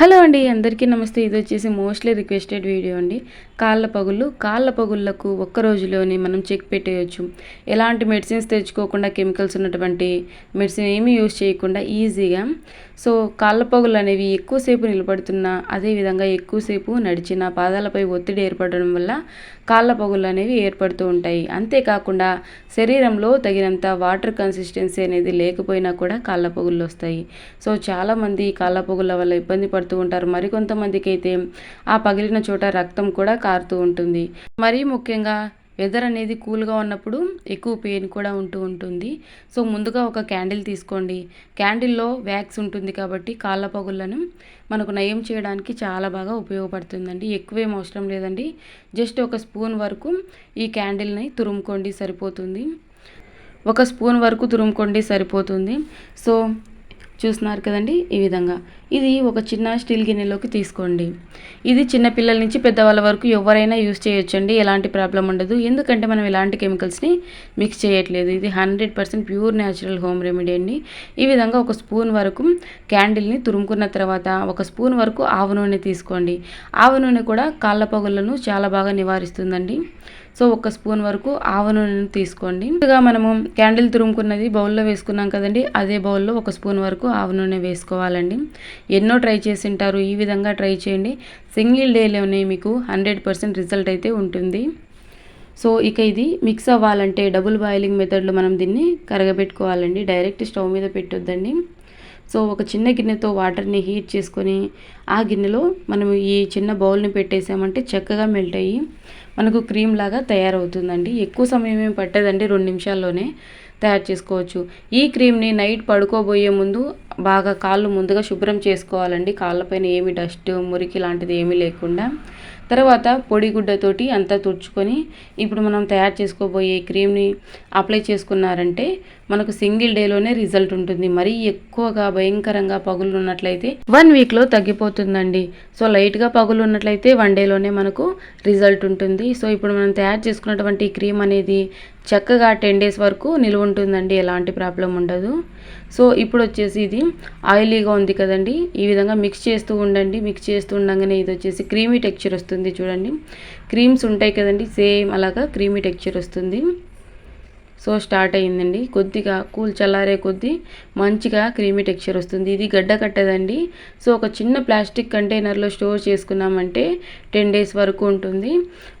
Hello అండి అందరికీ నమస్తే. ఇది వచ్చేసి మోస్ట్లీ రిక్వెస్టెడ్ వీడియో అండి. కాళ్ళ పగుళ్ళు. కాళ్ళ పగుళ్ళకు ఒక్క రోజులోనే మనం చెక్ పెట్టేయచ్చు. ఎలాంటి మెడిసిన్స్ తెచ్చుకోకుండా కెమికల్స్ ఉన్నటువంటి మెడిసిన్ ఏమీ యూజ్ చేయకుండా ఈజీగా. సో కాళ్ళ పగులు అనేవి ఎక్కువసేపు నిలబడుతున్నా అదేవిధంగా ఎక్కువసేపు నడిచిన పాదాలపై ఒత్తిడి ఏర్పడడం వల్ల కాళ్ళ పగులు అనేవి ఏర్పడుతూ ఉంటాయి. అంతేకాకుండా శరీరంలో తగినంత వాటర్ కన్సిస్టెన్సీ అనేది లేకపోయినా కూడా కాళ్ళ పగుళ్ళు వస్తాయి. సో చాలామంది కాళ్ళ పగుళ్ళ వల్ల ఇబ్బంది పడుతూ ఉంటారు. మరికొంతమందికి అయితే ఆ పగిలిన చోట రక్తం కూడా కారుతూ ఉంటుంది. మరీ ముఖ్యంగా వెదర్ అనేది కూల్గా ఉన్నప్పుడు ఎక్కువ పెయిన్ కూడా ఉంటూ ఉంటుంది. సో ముందుగా ఒక క్యాండిల్ తీసుకోండి. క్యాండిల్లో వ్యాక్స్ ఉంటుంది కాబట్టి కాళ్ళ పగుళ్ళను మనకు నయం చేయడానికి చాలా బాగా ఉపయోగపడుతుందండి. ఎక్కువేం అవసరం లేదండి. జస్ట్ ఒక స్పూన్ వరకు ఈ క్యాండిల్ని తురుముకోండి సరిపోతుంది. ఒక స్పూన్ వరకు తురుముకోండి సరిపోతుంది. సో చూస్తున్నారు కదండి ఈ విధంగా. ఇది ఒక చిన్న స్టీల్ గిన్నెలోకి తీసుకోండి. ఇది చిన్న పిల్లల నుంచి పెద్దవాళ్ళ వరకు ఎవరైనా యూస్ చేయొచ్చండి. ఎలాంటి ప్రాబ్లం ఉండదు. ఎందుకంటే మనం ఎలాంటి కెమికల్స్ని మిక్స్ చేయట్లేదు. ఇది hundred percent pure natural home remedy అండి. ఈ విధంగా ఒక స్పూన్ వరకు క్యాండిల్ని తురుముకున్న తర్వాత ఒక స్పూన్ వరకు ఆవు నూనె తీసుకోండి. ఆవు నూనె కూడా కాళ్ళ పగులను చాలా బాగా నివారిస్తుందండి. సో ఒక స్పూన్ వరకు ఆవ నూనెను తీసుకోండి. ముందుగా మనము క్యాండిల్ తురుముకున్నది బౌల్లో వేసుకున్నాం కదండి. అదే బౌల్లో ఒక స్పూన్ వరకు ఆవ నూనె వేసుకోవాలండి. ఎన్నో ట్రై చేసి ఉంటారు ఈ విధంగా ట్రై చేయండి. సింగిల్ డేలోనే మీకు హండ్రెడ్ పర్సెంట్ రిజల్ట్ అయితే ఉంటుంది. సో ఇక ఇది మిక్స్ అవ్వాలంటే డబుల్ బాయిలింగ్ మెథడ్లో మనం దీన్ని కరగబెట్టుకోవాలండి. డైరెక్ట్ స్టవ్ మీద పెట్టొద్దండి. సో ఒక చిన్న గిన్నెతో వాటర్ని హీట్ చేసుకొని ఆ గిన్నెలో మనం ఈ చిన్న బౌల్ని పెట్టేసామంటే చక్కగా మెల్ట్ అయ్యి మనకు క్రీమ్ లాగా తయారవుతుందండి. ఎక్కువ సమయం ఏమి పట్టదండి రెండు నిమిషాల్లోనే తయారు చేసుకోవచ్చు. ఈ క్రీమ్ని నైట్ పడుకోబోయే ముందు బాగా కాళ్ళు ముందుగా శుభ్రం చేసుకోవాలండి. కాళ్ళపైన ఏమి డస్ట్ మురికి లాంటిది ఏమీ లేకుండా. తర్వాత పొడిగుడ్డతోటి అంతా తుడుచుకొని ఇప్పుడు మనం తయారు చేసుకోబోయే క్రీమ్ని అప్లై చేసుకున్నారంటే మనకు సింగిల్ డేలోనే రిజల్ట్ ఉంటుంది. మరీ ఎక్కువగా భయంకరంగా పగులు ఉన్నట్లయితే వన్ వీక్లో తగ్గిపోతుందండి. సో లైట్గా పగులు ఉన్నట్లయితే వన్ డేలోనే మనకు రిజల్ట్ ఉంటుంది. సో ఇప్పుడు మనం తయారు చేసుకున్నటువంటి క్రీమ్ అనేది చక్కగా టెన్ డేస్ వరకు నిలువ ఉంటుందండి ఎలాంటి ప్రాబ్లం ఉండదు. సో ఇప్పుడు వచ్చేసి ఇది ఆయిలీగా ఉంది కదండి ఈ విధంగా మిక్స్ చేస్తూ ఉండండి మిక్స్ చేస్తూ ఉండగానే ఇది వచ్చేసి క్రీమీ టెక్చర్ వస్తుంది చూడండి. క్రీమ్స్ ఉంటాయి కదండి సేమ్ అలాగా క్రీమీ టెక్చర్ వస్తుంది. సో స్టార్ట్ అయ్యిందండి. కొద్దిగా కూల్ చల్లారే కొద్దీ మంచిగా క్రీమీ టెక్స్చర్ వస్తుంది. ఇది గడ్డ కట్టదండి. సో ఒక చిన్న ప్లాస్టిక్ కంటైనర్లో స్టోర్ చేసుకున్నామంటే టెన్ డేస్ వరకు ఉంటుంది.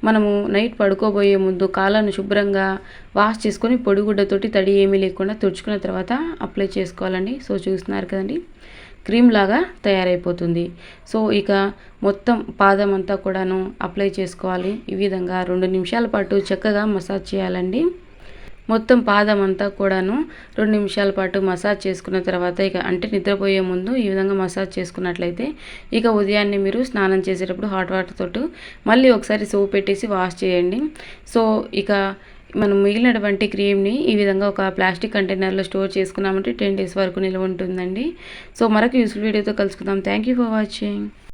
మనము నైట్ పడుకోబోయే ముందు కాళ్ళను శుభ్రంగా వాష్ చేసుకొని పొడిగుడ్డతోటి తడి ఏమీ లేకుండా తుడుచుకున్న తర్వాత అప్లై చేసుకోవాలండి. సో చూస్తున్నారు కదండి. క్రీమ్ లాగా తయారైపోతుంది. సో ఇక మొత్తం పాదం అంతా కూడాను అప్లై చేసుకోవాలి. ఈ విధంగా రెండు నిమిషాల పాటు చక్కగా మసాజ్ చేయాలండి. మొత్తం పాదం అంతా కూడాను రెండు నిమిషాల పాటు మసాజ్ చేసుకున్న తర్వాత ఇక అంటే నిద్రపోయే ముందు ఈ విధంగా మసాజ్ చేసుకున్నట్లయితే ఇక ఉదయాన్నే మీరు స్నానం చేసేటప్పుడు హాట్ వాటర్ తోటి మళ్ళీ ఒకసారి సోప్ పెట్టేసి వాష్ చేయండి. సో ఇక మనం మిగిలినటువంటి క్రీమ్ని ఈ విధంగా ఒక ప్లాస్టిక్ కంటైనర్లో స్టోర్ చేసుకున్నామంటే టెన్ డేస్ వరకు నిల్వ ఉంటుందండి. సో మరొక యూస్ఫుల్ వీడియోతో కలుసుకుందాం. Thank you for watching.